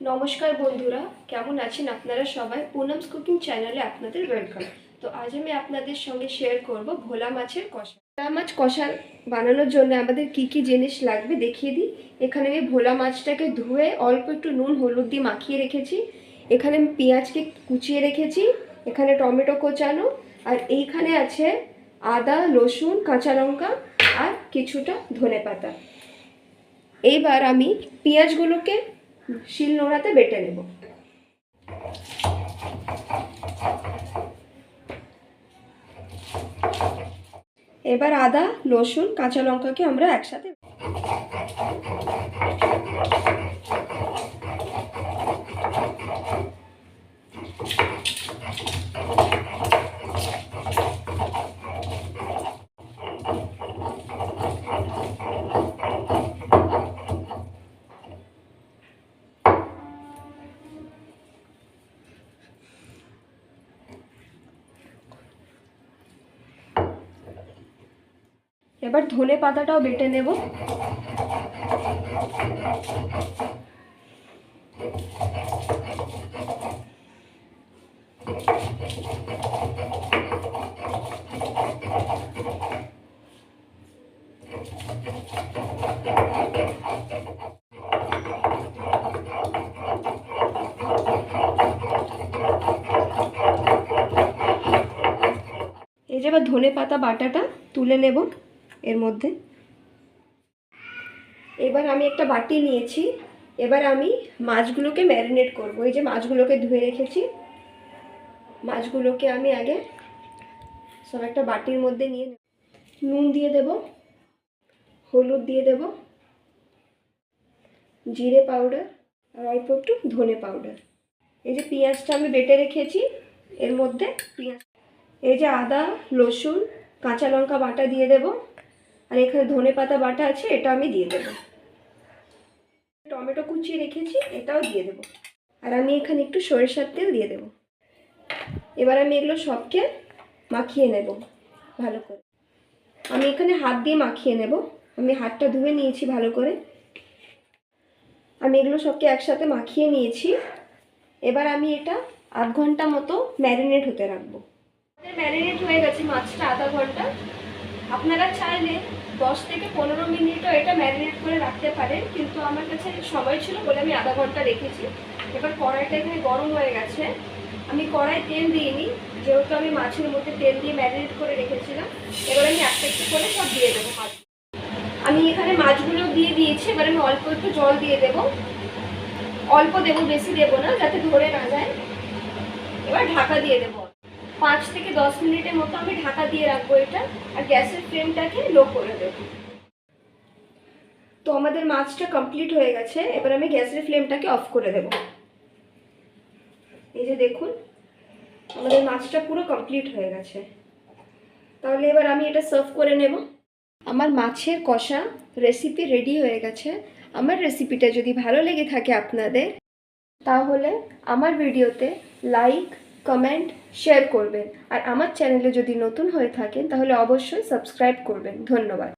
নমস্কার বন্ধুরা, কেমন আছেন আপনারা সবাই? পুনমস কুকিং চ্যানেলে আপনাদের ওয়েলকাম তো আজ আমি আপনাদের সঙ্গে শেয়ার করব ভোলা মাছের কষা। ভোলা মাছ কষা বানানোর জন্য আমাদের কি কি জিনিস লাগবে দেখিয়ে দিই। এখানে আমি ভোলা মাছটাকে ধুয়ে অল্প একটু নুন, হলুদ দিয়ে মাখিয়ে রেখেছি। এখানে আমি পেঁয়াজকে কুচিয়ে রেখেছি। এখানে টমেটো কোচানো। আর এইখানে আছে আদা, রসুন, কাঁচা লঙ্কা আর কিছুটা ধনে পাতা এইবার আমি পেঁয়াজগুলোকে শিল নোড়াতে বেটে নেব। এবার আদা রসুন কাঁচা লঙ্কাকে আমরা একসাথে এবার ধনে পাতাটাও বেটে নেব। এই যে এবার ধনে পাতা বাটাটা তুলে নেব। এর মধ্যে। এবার আমি একটা বাটি নিয়েছি। এবার আমি মাছগুলোকে ম্যারিনেট করব। এই যে মাছগুলোকে ধুয়ে রেখেছি। মাছগুলোকে আমি আগে সব একটা বাটির মধ্যে নিয়ে নুন দিয়ে দেব। হলুদ দিয়ে দেব। জিরে পাউডার আর অল্প একটু ধনে পাউডার। এই যে পেঁয়াজটা আমি বেটে রেখেছি। এর মধ্যে পেঁয়াজ। এই যে আদা, রসুন, কাঁচা লঙ্কা বাটা দিয়ে দেব। আর এখানে ধনে পাতা বাটা আছে, এটা আমি দিয়ে দেবো। টমেটো কুচিয়ে রেখেছি, এটাও দিয়ে দেবো। আর আমি এখানে একটু সরিষার তেল দিয়ে দেবো। এবার আমি এগুলো সবকে মাখিয়ে নেব, ভালো করে। আমি এখানে হাত দিয়ে মাখিয়ে নেব। আমি হাতটা ধুয়ে নিয়েছি ভালো করে। আমি এগুলো সবকে একসাথে মাখিয়ে নিয়েছি। এবার আমি এটা আধ ঘণ্টা মতো ম্যারিনেট হতে রাখব। ম্যারিনেট হয়ে গেছে মাছটা আধা ঘণ্টা। আপনারা চাইলে দশ থেকে পনেরো মিনিটও এটা ম্যারিনেট করে রাখতে পারেন, কিন্তু আমার কাছে সময় ছিল বলে আমি আধা ঘণ্টা রেখেছি। এবার কড়াইটা এখানে গরম হয়ে গেছে। আমি কড়াই তেল দিইনি, যেহেতু আমি মাছের মধ্যে তেল দিয়ে ম্যারিনেট করে রেখেছিলাম, এবার আমি একটা একটু করে সব দিয়ে দেবো মাছ। আমি এখানে মাছগুলো দিয়ে দিয়েছি, এবার আমি অল্প একটু জল দিয়ে দেবো। অল্প দেবো, বেশি দেবো না, যাতে ধরে না যায়। এবার ঢাকা দিয়ে দেবো। পাঁচ থেকে দশ মিনিটের মতো আমি ঢাকা দিয়ে রাখব এটা, আর গ্যাসের ফ্লেমটাকে লো করে দেবো। তো আমাদের মাছটা কমপ্লিট হয়ে গেছে, এবার আমি গ্যাসের ফ্লেমটাকে অফ করে দেব। এই যে দেখুন, আমাদের মাছটা পুরো কমপ্লিট হয়ে গেছে। তাহলে এবার আমি এটা সার্ভ করে নেব। আমার মাছের কষা রেসিপি রেডি হয়ে গেছে। আমার রেসিপিটা যদি ভালো লেগে থাকে আপনাদের, তাহলে আমার ভিডিওতে লাইক কমেন্ট, শেয়ার করবেন। আর আমার চ্যানেলে যদি নতুন হয়ে থাকেন, তাহলে অবশ্যই সাবস্ক্রাইব করবেন। ধন্যবাদ।